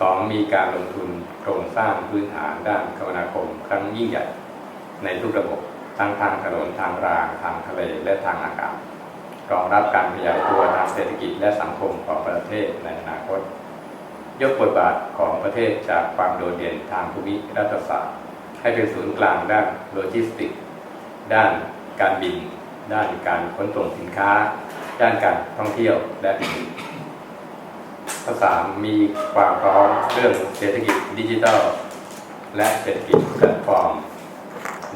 สองมีการลงทุนโครงสร้างพื้นฐานด้านคมนาคม ครั้งยิ่งใหญ่ ในทุกระบบทั้งทางถนนทางราง ทางทะเลและทางอากาศรองรับการขยายตัวทางเศรษฐกิจและสังคมของประเทศในอนาคต ยกบทบาทของประเทศจากความโดดเด่นทางภูมิรัฐศาสตร์ ให้เป็นศูนย์กลางด้านโลจิสติกส์ด้านการบิน ด้านการขนส่งสินค้า ด้านการท่องเที่ยวและอื่น ข้อสามมีความพร้อมเรื่องเศรษฐกิจดิจิทัล และเศรษฐกิจแพลตฟอร์ม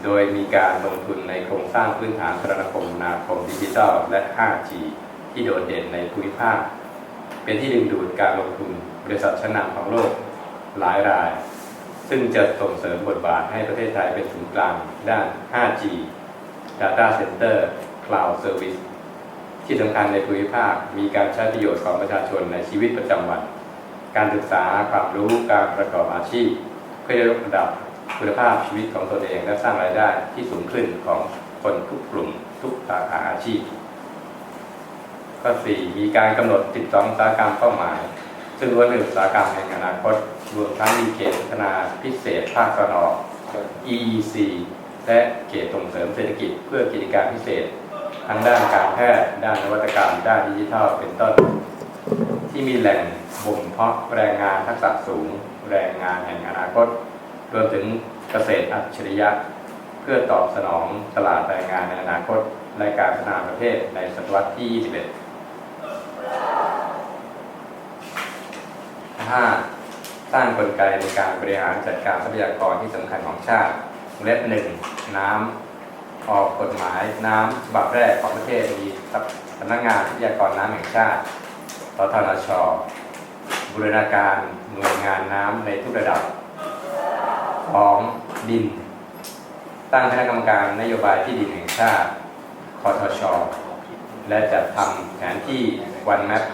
โดยมีการลงทุนในโครงสร้างพื้นฐานโทรคมนาคมดิจิทัล และ 5G ที่โดดเด่นในภูมิภาค เป็นที่ดึงดูดการลงทุนบริษัทชั้นนำของโลกหลายราย ซึ่งจะส่งเสริมบทบาทให้ประเทศไทยเป็นศูนย์กลางด้าน 5G Data Center Cloud Service ที่สำคัญในภูมิภาคมีการใช้ประโยชน์ของประชาชนในชีวิตประจำวัน การศึกษาความรู้การประกอบอาชีพ เพื่อยกระดับคุณภาพชีวิตของตนเองและสร้างรายได้ที่สูงขึ้นของคนทุกกลุ่มทุกสาขาอาชีพข้อ4มีการกำหนด 12อุตสาหกรรมเป้าหมาย ซึ่งล้วนเป็นอุตสาหกรรมแห่งอนาคตรวมทั้งมีเขตพัฒนาพิเศษภาคตะวันออก EEC และเขตส่งเสริมเศรษฐกิจเพื่อกิจการพิเศษ ทั้งด้านการแพทย์ ด้านนวัตกรรม ด้านดิจิทัลเป็นต้น ที่มีแหล่งบ่มเพาะแรงงานทักษะสูง แรงงานแห่งอนาคต รวมถึงเกษตรอัจฉริยะ เพื่อตอบสนองตลาดแรงงานในอนาคตและการพัฒนาประเทศในศตวรรษที่ 21 5. สร้างกลไกในการบริหารจัดการทรัพยากรที่สำคัญของชาติเล็บหนึ่งน้ำ ออกกฎหมายน้ำฉบับแรกของประเทศมีสำนักงานทรัพยากรน้ำแห่งชาติสทนชบูรณาการหน่วยงานน้ำในทุกระดับ ของดิน ตั้งคณะกรรมการนโยบายที่ดินแห่งชาติคอทช และจัดทำแผนที่วันแมป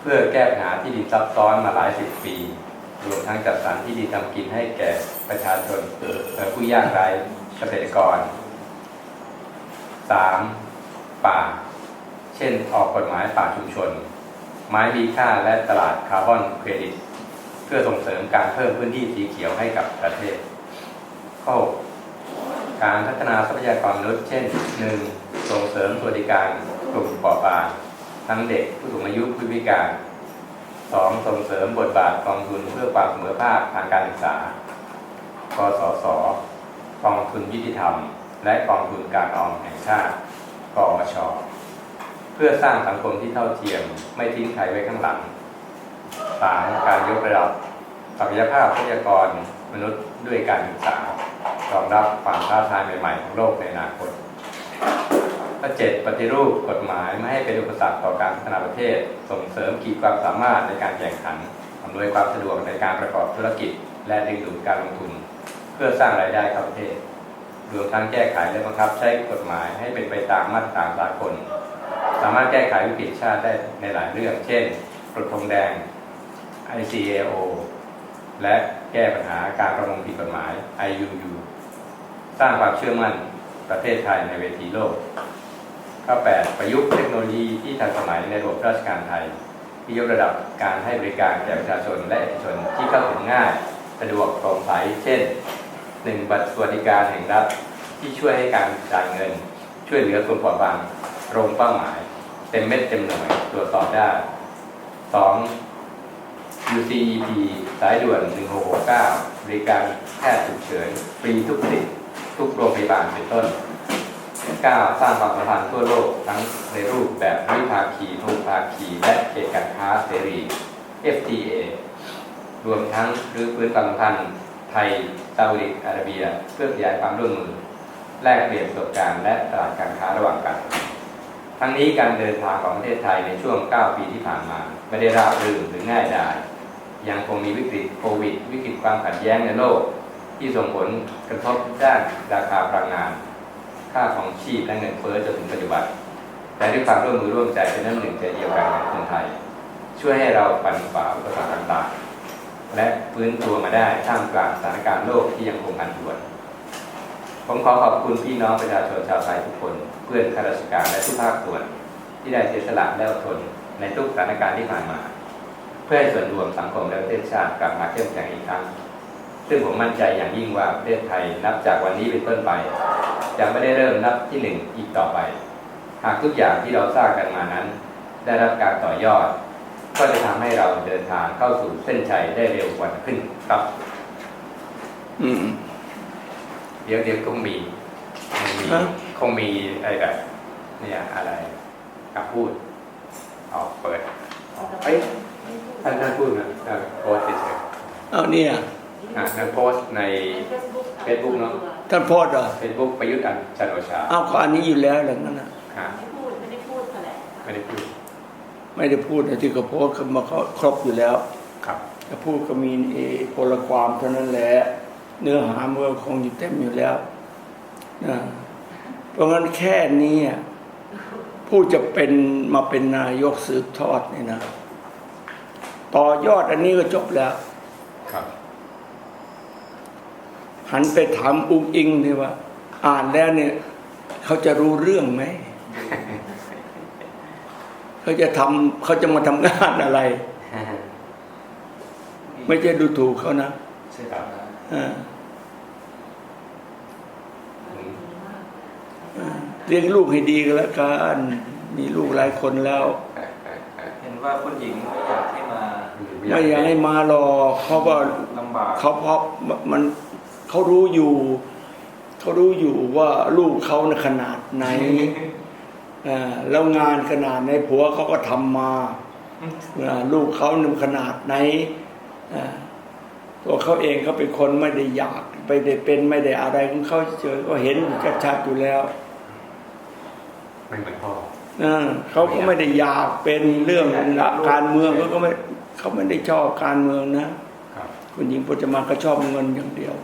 เพื่อแก้ปัญหาที่ดินซับซ้อนมาหลายสิบปีรวมทั้งจัดสรรที่ดินทำกินให้แก่ประชาชนผู้ยากไร้เกษตรกร 3. ป่า เช่นออกกฎหมายป่าชุมชน ไม้มีค่าและตลาดคาร์บอนเครดิต เพื่อส่งเสริมการเพิ่มพื้นที่สีเขียวให้กับประเทศ ข้อหกการพัฒนาทรัพยากรมนุษย์เช่น 1. ส่งเสริมสวัสดิการกลุ่มปราะบางทั้งเด็กผู้สูงอายุผู้พิการ 2. ส่งเสริมบทบาทกองทุนเพื่อความเสมอภาคทางการศึกษา กสศกองทุนยุติธรรม และกองทุนการออมแห่งชาติกอชเพื่อสร้างสังคมที่เท่าเทียมไม่ทิ้งใครไว้ข้างหลัง 3. การยกระดับศักยภาพทรัพยากรมนุษย์ด้วยการศึกษารองรับความท้าทายใหม่ๆ ของโลกในอนาคตข้อ7ปฏิรูปกฎหมายไม่ให้เป็นอุปสรรคต่อการพัฒนาประเทศ ส่งเสริมขีดความสามารถในการแข่งขันอำนวยความสะดวกในการประกอบธุรกิจ และดึงดูดการลงทุน เพื่อสร้างรายได้เข้าประเทศ รวมทั้งแก้ไขและบังคับใช้กฎหมายให้เป็นไปตามมาตรฐานสากล สามารถแก้ไขวิกฤตชาติได้ในหลายเรื่อง เช่นกฎธงแดง ICAO และแก้ปัญหาการประมงผิดกฎหมาย IUU สร้างความเชื่อมั่นประเทศไทยในเวทีโลกข้อ8ประยุกต์เทคโนโลยีที่ทันสมัยในระบบราชการไทยที่ยกระดับการให้บริการแก่ประชาชนและเอกชนที่เข้าถึงง่าย สะดวกโปร่งใสเช่น 1. บัตรสวัสดิการแห่งรัฐที่ช่วยให้การจ่ายเงิน ช่วยเหลือกลุ่มเปราะบางตรงเป้าหมาย เต็มเม็ดเต็มหน่วยตรวจสอบได้ 2. UCEP สายด่วน 1669 บริการแพทย์ฉุกเฉินฟรีทุกสิทธิ์ทุกโรงพยาบาลเป็นต้น 9. สร้างความสัมพันธ์ทั่วโลกทั้งในรูปแบบวิภาคีภูภาคีและเขตการค้าเสรี FTA รวมทั้งรื้อฟื้นความสัมพันธ์ ไทยซาอุดิอาระเบีย เพื่อขยายความร่วมมือ แลกเปลี่ยนประสบการณ์และตลาดการค้าระหว่างกัน ทั้งนี้การเดินทางของประเทศไทยในช่วง 9 ปีที่ผ่านมา ไม่ได้ราบรื่นหรือง่ายดายยังคงมีวิกฤตโควิด วิกฤตความขัดแย้งในโลก ที่ส่งผลกระทบด้านราคาพลังงาน ค่าของชีพและเงินเฟ้อจนถึงปัจจุบันแต่ด้วยความร่วมมือร่วมใจเป็นน้ำหนึ่งใจเดียวกันของคนไทย ช่วยให้เราปันฝ่าอุปสรรคต่างๆ และฟื้นตัวมาได้ท่ามกลางสถานการณ์โลกที่ยังคงผันผวน ผมขอขอบคุณพี่น้องประชาชนชาวไทยทุกคน เพื่อนข้าราชการและทุกภาคส่วน ที่ได้เสียสละและอดทนในทุกสถานการณ์ที่ผ่านมาผพื่อให้ส่วนรวมสังคมและประเทศชาติกลับมาเข้มแข็งอีกครั้ง ซึ่งผมมั่นใจอย่างยิ่งว่าประเทศไทยนับจากวันนี้เป็นต้นไปจะไม่ได้เริ่มนับที่หนึ่งอีกต่อไป หากทุกอย่างที่เราสร้างกันมานั้น ได้รับการต่อยอด ก็จะทำให้เราเดินทางเข้าสู่เส้นชัยได้เร็วกว่าขึ้นครับ อืม เดี๋ยวเดี๋ยวคงมีคงมีฮะคงมีอะไรแบบเนี่ยอะไรกับพูดออกเปิดเอ้ยท่านท่านพูดนะเออโพสต์เฉยเอาเนี่ยๆอะนั่นโพสต์ใน Facebook เนอะท่านโพสต์เหรอเฟซบุ๊กประยุทธ์จันทร์โอชาเอาข้ออันนี้อยู่แล้วหลังนั้นนะอะไม่พูดไม่ได้พูดแถลงไม่ได้พูด ไม่ได้พูดนะที่เขาโพสต์เขามาเขาครบอยู่แล้วครับถ้าพูดก็มีเอพลความเท่านั้นแหละ เนื้อหามันก็คงอยู่เต็มอยู่แล้วนะเพราะงั้นแค่นี้อะผู้จะเป็นมาเป็นนายกสืบทอดนี่นะ ต่อยอดอันนี้ก็จบแล้วครับ หันไปถามอุ้งอิงนี่ว่า อ่านแล้วเนี่ย เขาจะรู้เรื่องไหม เขาจะทำเขาจะมาทำงานอะไร ไม่ใช่ดูถูกเขานะใช่ครับอ่าอืมอ่าเลี้ยงลูกให้ดีก็แล้วกันมีลูกหลายคนแล้ว เห็นว่าคุณหญิงไม่อยากให้มาไม่อยากให้มาหรอกเพราะว่าลำบากเขาเพราะมันเขารู้อยู่เขารู้อยู่ว่าลูกเขาน่ะขนาดไหนอ่า แล้วงานขนาดไหนผัวเขาก็ทำมาอ่าลูกเขาหนึ่งขนาดไหนอ่าตัวเขาเองเขาเป็นคนไม่ได้อยากไปได้เป็นไม่ได้อะไรของเขาเฉยก็เห็นชัดๆอยู่แล้วไม่เหมือนพ่ออ่าเขาก็ไม่ได้อยากเป็นเรื่องการเมืองเขาก็ไม่เขาไม่ได้ชอบการเมืองนะครับคุณหญิงพจมานก็ชอบเงินอย่างเดียว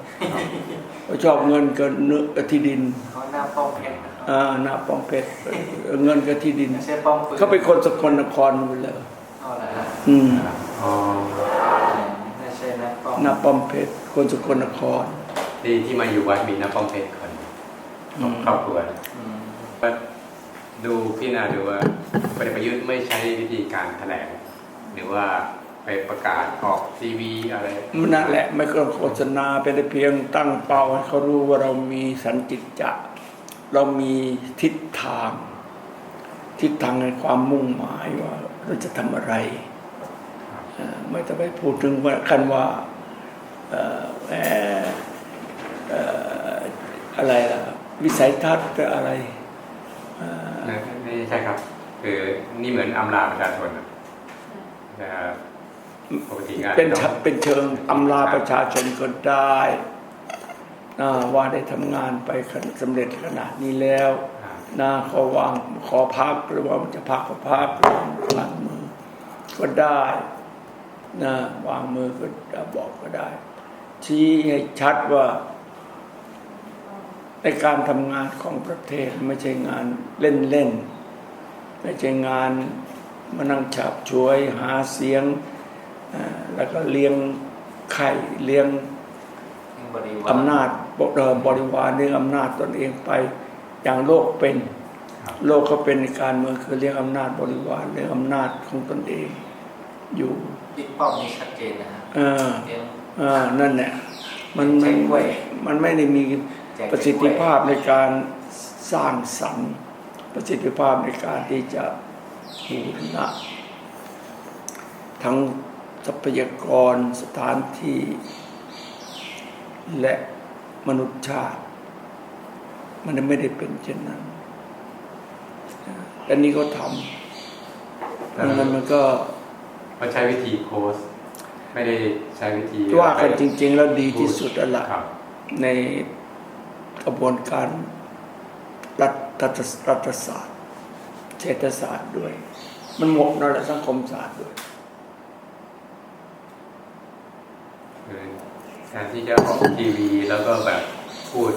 เขาชอบเงินกับเนื้อกับที่ดินเขาหน้าป้องเพชรนะครับ อ่าหน้าป้องเพชรเงินกับที่ดินไม่ใช่ป้องปืนเขาเป็นคนสกลนครไปเลยเอาละฮะอืมอ๋อไม่ใช่นักป้องหน้าป้อมเพชรคนสกลนครที่ที่มาอยู่วัดมีน้าป้อมเพชรคนอืมครอบครัวอืมว่าดูพี่นาดูว่าพลเอกประยุทธ์ไม่ใช้วิธีการแถลง หรือว่าไปประกาศออกทีวีอะไรมันนั่นแหละไม่ก็โฆษณาเป็นแต่เพียงตั้งเป้าให้เขารู้ว่าเรามีสันจิตจะ เรามีทิศทาง ทิศทางในความมุ่งหมายว่าเราจะทำอะไรเอ่อไม่ต้องไปพูดถึงว่าคันว่าเอ่อแหมเอ่ออะไรล่ะวิสัยทัศน์หรืออะไรเอ่อไม่ไม่ใช่ครับคือนี่เหมือนอำลาประชาชนอะนะครับปกติงานเป็นต้องเป็นเชิงอำลาประชาชนก็ได้ นะว่าได้ทำงานไปสำเร็จขนาดนี้แล้วอ่านะขอวางขอพักหรือว่ามันจะพักก็พักหรือว่าวางมือก็ได้นะวางมือก็บอกก็ได้ ชี้ให้ชัดว่า ในการทำงานของประเทศไม่ใช่งานเล่นๆไม่ใช่งานมานั่งฉับช่วยหาเสียงเอ่อแล้วก็เลี้ยงไข่เลี้ยงบริวารอำนาจ บเอ่อบริวารเลี้ยงอำนาจตนเองไป อย่างโลกเป็นครับโลกเขาเป็นในการเมืองคือเลี้ยงอำนาจบริวารเลี้ยงอำนาจของตนเอง อยู่บิ๊กป้อมนี่ชัดเจนนะฮะเออเลี้ยงเออนั่นแหละมันมันใช้กล้วยมันไม่ได้มีแจกประสิทธิภาพในการสร้างสรรค์ประสิทธิภาพในการที่จะบูรณะทั้งทรัพยากรสถานที่และ มนุษยชาติ มันไม่ได้เป็นเช่นนั้นแต่นี้ก็ทำดังนั้นมันก็เขาใช้วิธีโพสต์ไม่ได้ใช้วิธีว่ากันจริง ๆ แล้วดีที่สุดแล้วล่ะครับในกระบวนการรัฐรัฐรัฐศาสตร์ เศรษฐศาสตร์ด้วย มันหมดนั่นแหละสังคมศาสตร์ด้วย คือ แทนที่จะออกทีวีแล้วก็แบบพูด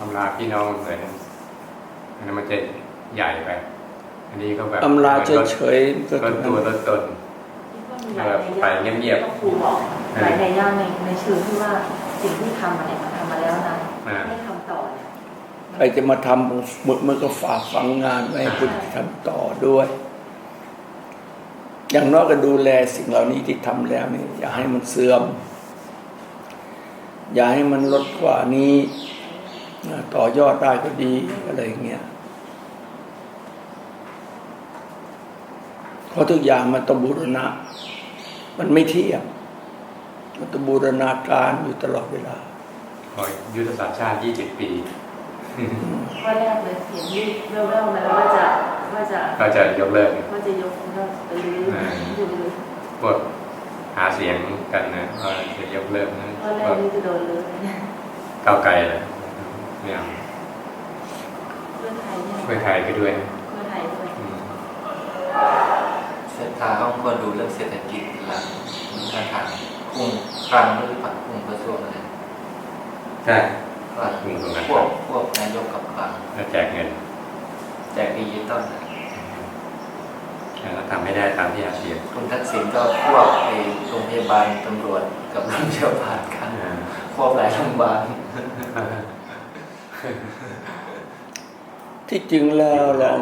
อำลาพี่น้องเหมือนอันนั้นมันจะใหญ่ไป อันนี้ก็แบบอำลาหมือนรถเฉยๆก็รถคือตัวรถตนไปเงียบๆต้องครูบอกหลายในย่าในในเชิงที่ว่าสิ่งที่ทำมาเนี่ยมันทำมาแล้วนะอ่าไม่ทำต่อเนี่ยใครจะมาทำมึกมันก็ฝากฝังงานไว้ให้คุณทำต่อด้วย อย่างน้อยก็ดูแลสิ่งเหล่านี้ที่ทำแล้วนี่อย่าให้มันเสื่อม อย่าให้มันลดกว่านี้นะต่อยอดได้ก็ดีอะไรอย่างเงี้ยเพราะทุกอย่างมันต้องบูรณะ มันไม่เที่ยงมันต้องบูรณาการอยู่ตลอดเวลาขอยุทธศาสตร์ชาติ 20 ปีข้อแรกเลยเห็นที่แว่วๆมาแล้วว่าจะว่าจะก็จะยกเลิกว่าจะยกเลิกไปรื้ออ่าอยู่รื้อพวกหาเสียงกันนะว่าจะยกเลิกนะ ข้อแรกนี่จะโดนรื้อก้าวไกลเลยไม่เอาเพื่อไทยเนี่ยเพื่อไทยไปด้วยนะเพื่อไทยด้วยอืมเศรษฐาเขาควรดูเรื่องเศรษฐกิจเป็นหลักท่าทางคุ้มครังหรือผัดคุ้มกระทรวงอะไรใช่ว่าคุ้มตรงนั้นพวกพวกนายกกับคลังแล้วแจกเงิน แจกดิจิตอลนะ แล้วทำให้ได้ตามที่อาเซียนคุณทักษิณก็ควบไอ้โรงพยาบาลตำรวจกับโรงพยาบาลกันอ่าควบหลายโรงพยาบาลที่จริงแล้วลอง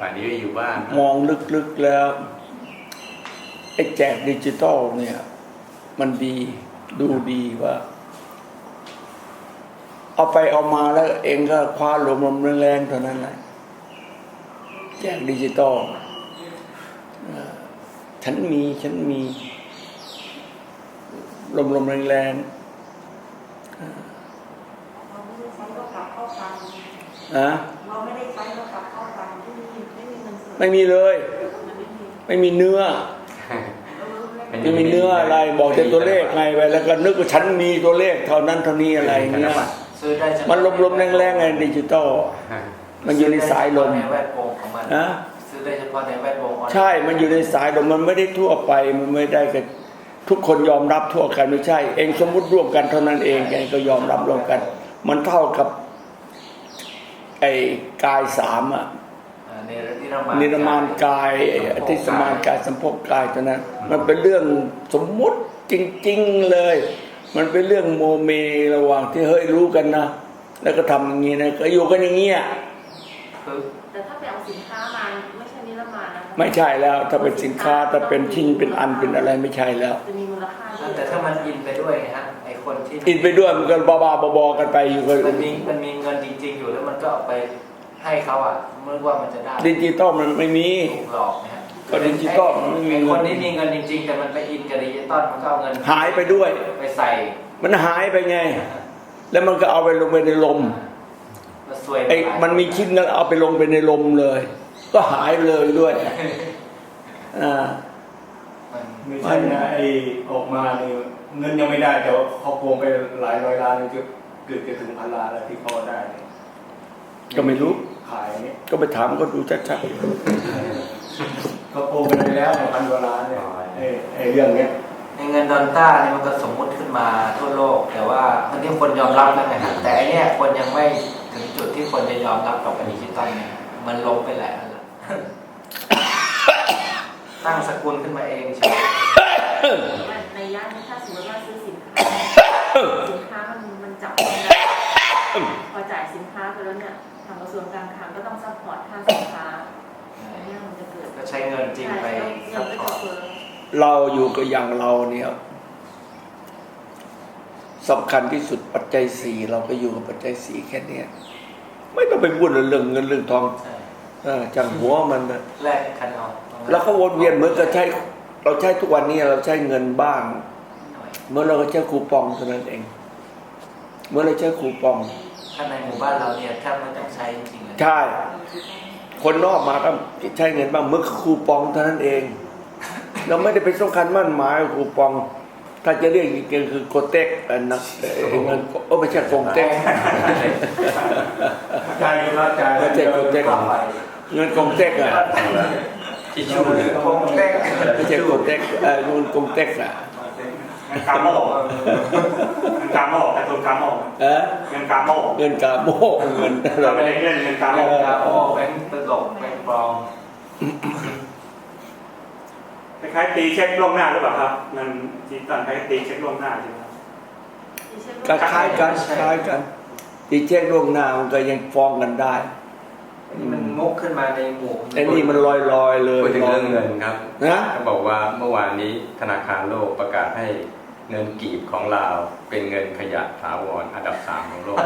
ป่านนี้ก็อยู่บ้านมองลึกๆแล้วไอ้แจกดิจิตอลเนี่ย มันดีดูดีว่า เอาไปเอามาแล้วเองก็คว้าลมลมๆแรงๆเท่านั้นแหละแจกดิจิตอลเอ่อ ฉันมีฉันมีลมลมๆแรงเราไม่ได้ใช้ก็กลับเข้าฟังๆนะเราไม่ได้ใช้ก็กลับเข้าฟังไม่มีไม่มีเงินสดไม่มีเลยมันไม่มีไม่มีเนื้อเออไม่ไม่มีเนื้ออะไรบอกแต่ตัวเลขไงไปแล้วก็นึกว่าฉันมีตัวเลขเท่านั้นเท่านี้อะไรเงี้ยซื้อได้เฉพาะมันลมๆแรงๆไงดิจิตอลมันอยู่ในสายลมในแวดวงของมันนะซื้อ ได้เฉพาะในแวดวงออนไลน์ใช่ มันอยู่ในสายลมมันไม่ได้ทั่วไป มันไม่ได้กับทุกคนยอมรับทั่วกันไม่ใช่ เองสมมุติร่วมกันเท่านั้นเองแกก็ยอมรับร่วมกัน มันเท่ากับไอ้กายสามอะอ่าในนิรมานนิรมานกายไอ้อธิสมานกายสัมภพกายตัวนั้น มันเป็นเรื่องสมมุติจริง ๆเลย มันเป็นเรื่องโมเมระหว่างที่เฮ้ยรู้กันนะ แล้วก็ทำอย่างนี้นะก็อยู่กันอย่างเงี้ย คือ แต่ถ้าไปเอาสินค้ามา ไม่ใช่นิรมานนะคะไม่ใช่แล้ว ถ้าเป็นสินค้าถ้าเป็นชิ้นเป็นอันเป็นอะไรไม่ใช่แล้ว จะมีมูลค่าเยอะแต่ถ้ามันอินไปด้วยไงฮะไอคนที่อินไปด้วยมันก็บ้าๆบอๆกันไปอยู่กันมันมีมันมีเงินจริง ๆ อยู่แล้วมันก็เอาไปให้เขาอะเมื่อว่ามันจะได้ดิจิตอลมันไม่มีถูกหลอกนะฮะก็ดิจิตอลมันไม่มีไอเงินคนที่มีเงินจริง ๆ แต่มันไปอินกับดิจิตอลมันก็เอาเงินหายไปด้วย ไปใส่ มันหายไปไง แล้วมันก็เอาไปลงไปในลมมาซวยไอ้มันมีชิ้นนั้นเอาไปลงไปในลมเลย ก็หายไปเลยด้วยอ่ามันไม่ใช่นะไอ้ออกมาเนี่ยเงินยังไม่ได้แต่ว่าเขาโกงไปหลายร้อยล้านเกือบเกือบจะถึงพันล้านแล้วที่เขาได้เนี่ยก็ไม่รู้ขายเนี่ยก็ไปถามก็ดูชัดเขาโกงไปแล้วพันกว่าล้านเนี่ยไอ้ไอ้เรื่องเนี้ยในเงินดอลต้าเนี่ยมันก็สมมุติขึ้นมาทั่วโลก แต่ว่าคนที่คนยอมรับแล้วนะครับแต่อันเนี้ยคนยังไม่ถึงจุดที่คนจะยอมรับกับดิจิตอลเนี่ยมันล้มไปแล้วล่ะ ตั้งสกุลขึ้นมาเองใช่ไหมในย่านนี้ถ้าสมมติว่าซื้อสินค้าสินค้ามันมันจับต้องได้พอจ่ายสินค้าไปแล้วเนี่ยทางกระทรวงการคลังก็ต้องซัพพอร์ตค่าสินค้าอันเนี้ยมันจะเกิดก็ใช้เงินจริงไปใช่ซัเงิพนพก็อจะร์ตเฟ้อๆเราอยู่กับอย่างเราเนี่ยสำคัญที่สุดปัจจัยสี่เราก็อยู่กับปัจจัยสี่แค่เนี้ยไม่ต้องไปพูดเรื่องเงินเรื่องทองใช่เออ จังหัวมันนะแลกคันเอาแล้วก็วนเวียนเหมือนกับใช้ เราใช้ทุกวันนี้เราใช้เงินบ้างหน่อยเมื่อเราก็ใช้คูปองเท่านั้นเอง เมื่อเราใช้คูปองถ้าในหมู่บ้านเราเนี่ยแทบไม่ต้องใช้จริงๆเลยใช่ คนนอกมาก็ใช้เงินบ้างเมื่อคูปองเท่านั้นเอง เราไม่ได้ไปสำคัญมั่นหมายกับคูปอง ถ้าจะเรียกจริงๆคือโกเต็กอันนักเอ่อเงินโอ้ไม่ใช่กงเต็กจ่ายก็จ่ายไม่ใช่โกเต็ก เข้าไปเงินกงเต็กอะทิชชู่เลยคงเต้งไม่ใช่โกเต็กเออเงินกงเต็กอะเงินกาโมกเงินกาโมกแต่ตัวกาโมกเออเงินกาโมกเงินกาโมเงินอะเราไรไม่ได้เล่นเงินกาโมกกาโมแบงค์ตลกแบงค์ปลอมคล้ายๆตีเช็คล่วงหน้าหรือเปล่าครับเงินดิจิตอลคล้ายๆตีเช็คล่วงหน้าใช่ไหมครับก็คล้ายกันคล้ายกันที่เช็คล่วงหน้ามันก็ยังฟ้องกันได้ นี่มันมุกขึ้นมาในหมู่ไอ้นี่มันลอยลอยๆเลยพูดถึงเรื่องเงินครับนะเขาบอกว่าเมื่อวานนี้ธนาคารโลกประกาศให้เงินกีบของเราวเป็นเงินขยะถาวรอันดับสามของโลก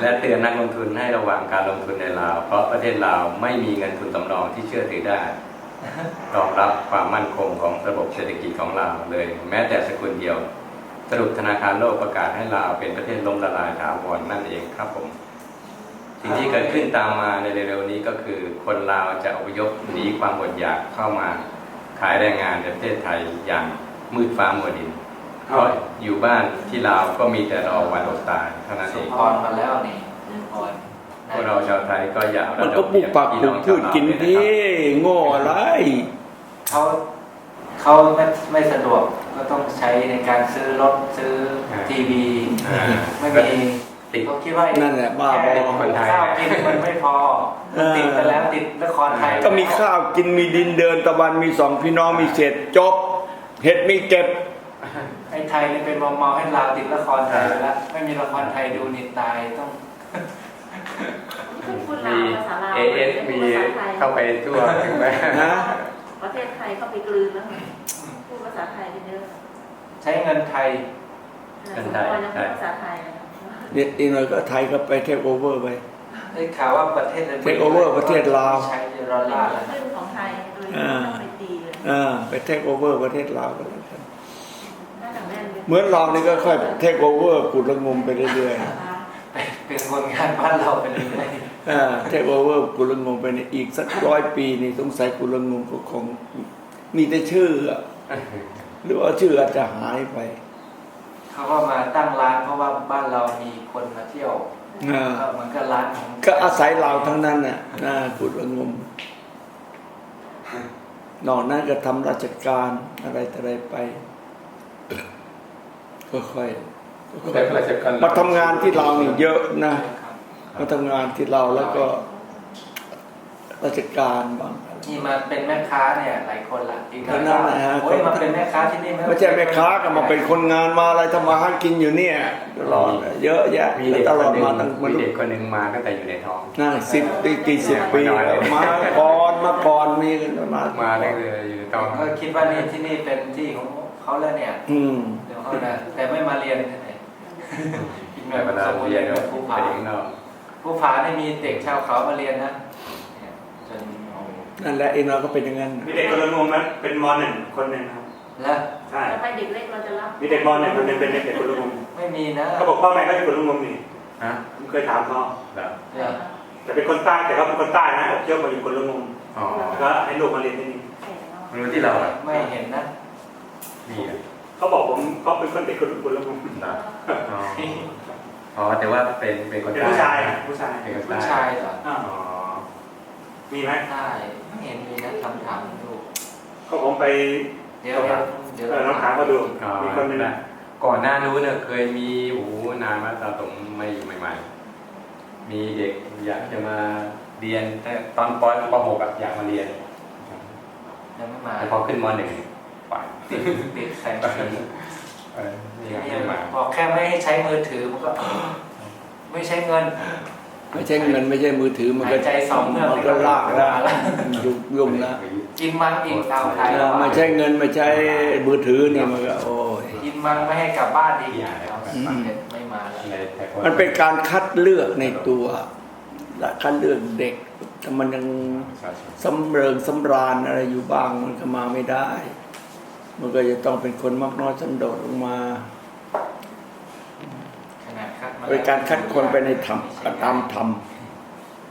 และเตือนนักลงทุนให้ระวังการลงทุนในลาว เพราะประเทศลาวไม่มีเงินทุนสำรองที่เชื่อถือได้รองรับความมั่นคงของระบบเศรษฐกิจของลาวเลย แม้แต่สกุลเดียว สรุปธนาคารโลกประกาศให้ลาวเป็นประเทศล้มละลายถาวรนั่นเองครับผม สิ่งที่เกิดขึ้นตามมาในเร็วๆนี้ก็คือคนลาวจะอพยพหนีความอดอยากเข้ามาขายแรงงานในประเทศไทยอย่างมืดฟ้ามัวดินเพราะอยู่บ้านที่ลาวก็มีแต่รอวันอดตายเท่านั้นสุเองพรมาแล้วนี่สุพรพวกเราชาวไทยก็อย่ามันก็ปลูกปักปลูกพืชกินที่โง่อะไรเขาเขาไม่ไม่สะดวกก็ต้องใช้ในการซื้อรถซื้อทีวีอ่าไม่มี ติดเขาคิดว่านั่นแหละบ้าบอแค่ข้าวกินมันไม่พอเออติดไปแล้วติดละครไทยก็มีข้าวกินมีดินเดินตะวันมีสองพี่น้องมีเศษจบ เห็ดมีเก็บ ไอ้ไทยนี่เป็นมอมเมาให้ลาวติดละครไทยไปแล้วไม่มีละครไทยดูนี่ตายต้องพูดลามีวภาษาลาวเอเอสไม่มีพูดภาษาไทยเข้าไปทั่วถึงไหมนะประเทศไทยเข้าไปกลืนแล้วพูดภาษาไทยกันเยอะใช้เงินไทยสมพรยังพูดภาษาไทยนะ เนี่ยอีกหน่อยก็ไทยก็ไปเทคโอเวอร์ไป ได้ข่าวว่าประเทศ Take over ประเทศลาว ใช้ดอลเป็นลาร์แล้วคลื่นของไทยโดยที่ไม่ต้องไปตีเลยอ่าไปเทคโอเวอร์ประเทศลาวก็แล้วกันน่าจะแน่นลยเหมือนเรานี่ก็ค่อยเทคโอเวอร์กุดละงมไปเรื่อยเป็นคนงานบ้านเราเป็นยังไงๆอ่าเทคโอเวอร์กุดละงมไปในอีกสักร้อยปีนี่สงสัยกุดละงมก็คงมีแต่ชื่ออะหรือว่าชื่ออาจจะหายไป เขาก็มาตั้งร้านเพราะว่าบ้านเรามีคนมาเที่ยวอ่า ก็เหมือนกับร้านของก็อาศัยเราทั้งนั้นน่ะน่ากุดละงมนอกนั้นก็ทำราชการอะไรต่ออะไรไปค่อยๆแต่ราชการมาทำงานที่เรานี่เยอะนะมาทำงานที่เราแล้วก็ ราชการบาง อะไรนี่มาเป็นแม่ค้าเนี่ยหลายคนละอีกหน่อยนั่นแหละฮะโอ้ยมาเป็นแม่ค้าที่นี่ไม่ใช่แม่ค้าก็มาเป็นคนงานมาอะไรทำมาหากินอยู่เนี่ยตลอดเยอะแยะมีเด็กตคลอนดหนึ่งมาตั้งมีเด็กคนหนึ่งมาตั้งแต่อยู่ในท้องน่าสิบปีกี่สิบปีแล้วมาก่อนมาก่อนมีกันมามาตั้งแต่อยู่ในท้องก็คิดว่านี่ที่นี่เป็นที่ของเขาแล้วเนี่ย อืมเดี๋ยวเขานะแต่ไม่มาเรียนที่ไหนอีกหน่แต่อยเวมันลาส่งมาเรีเรียยนนก็กับผู้ไปผาถึงนอกผู้ผาได้มีเด็กชาวเขามาเรียนนะเนี่ยจนโอ้โห นั่นแหละเองเราก็เป็นอย่างนั้นมีเด็กคนละงมนะเป็นมหนึ่งคนหนึ่งครับแล้วใช่แล้วไปเด็กเล็กเราจะรับมีเด็กมหนึ่งคนหนึ่งเป็นเด็กคนละงมไม่มีนะเขาบอกพ่อแม่ก็เป็นคนละงมนี่ฮะผมเคยถามเขาแบบเนี่ยแต่เป็นคนใต้แต่เขาเป็นคนใต้นะอพยพมาอยู่คนละงมอ๋อแล้วก็ให้ลูกมาเรียนที่นี่รู้ที่เราอะไม่เห็นนะนี่อะเขาบอกผมเขาเป็นคนเด็กคนคนละงมนะอ๋ออ๋อแต่ว่าเป็นเป็นคนเป็นใต้ผู้ชายอะผู้ชายเป็นคนผู้ใต้ชายเหรออ้าวอ๋อ มีไหมใช่ไม่เห็นมีนะคำถามดูก็ผมไปเดี๋ยวเดี๋ยวเดี๋ยวเออลองถามเขาดูอ๋อมีคนหนึงได้ก่อนหน้านู้นเนี่ยเคยมีโอ้โหนานมาตาตรงไม่อยู่ใหม่ ๆ มีเด็กอยากจะมาเรียนแต่ตอนปปหกอะอยากมาเรียนยังไม่มาแต่พอขึ้นมหนึ่งไปติดติดแสงสีเออนี่ครับนี่ไม่มาบอกแค่ไม่ให้ใช้มือถือมันก็ไม่ใช้เงิน ไม่ใช่เงินไม่ใช่มือถือมันก็หายใจสองเมือกมันก็ลากนะแล้วยุ่งยุ่งนะกินมังอีกเอาไทยเออไม่ใช่เงินไม่ใช่มือถือนี่มันก็โอ้ยกินมังไม่ให้กลับบ้านอีกอย่าเลยเอาไม่มาแล้วในแต่คมันเป็นการคัดเลือกในตัวและคัดเลือกเด็กแต่มันยังสำเริงสำราญอะไรอยู่บ้างมันก็มาไม่ได้ มันก็จะต้องเป็นคนมากน้อยสันโดษลงมา ขนาดคัดมแล้ว เป็นการคัดคนไปในธรรมตามธรรม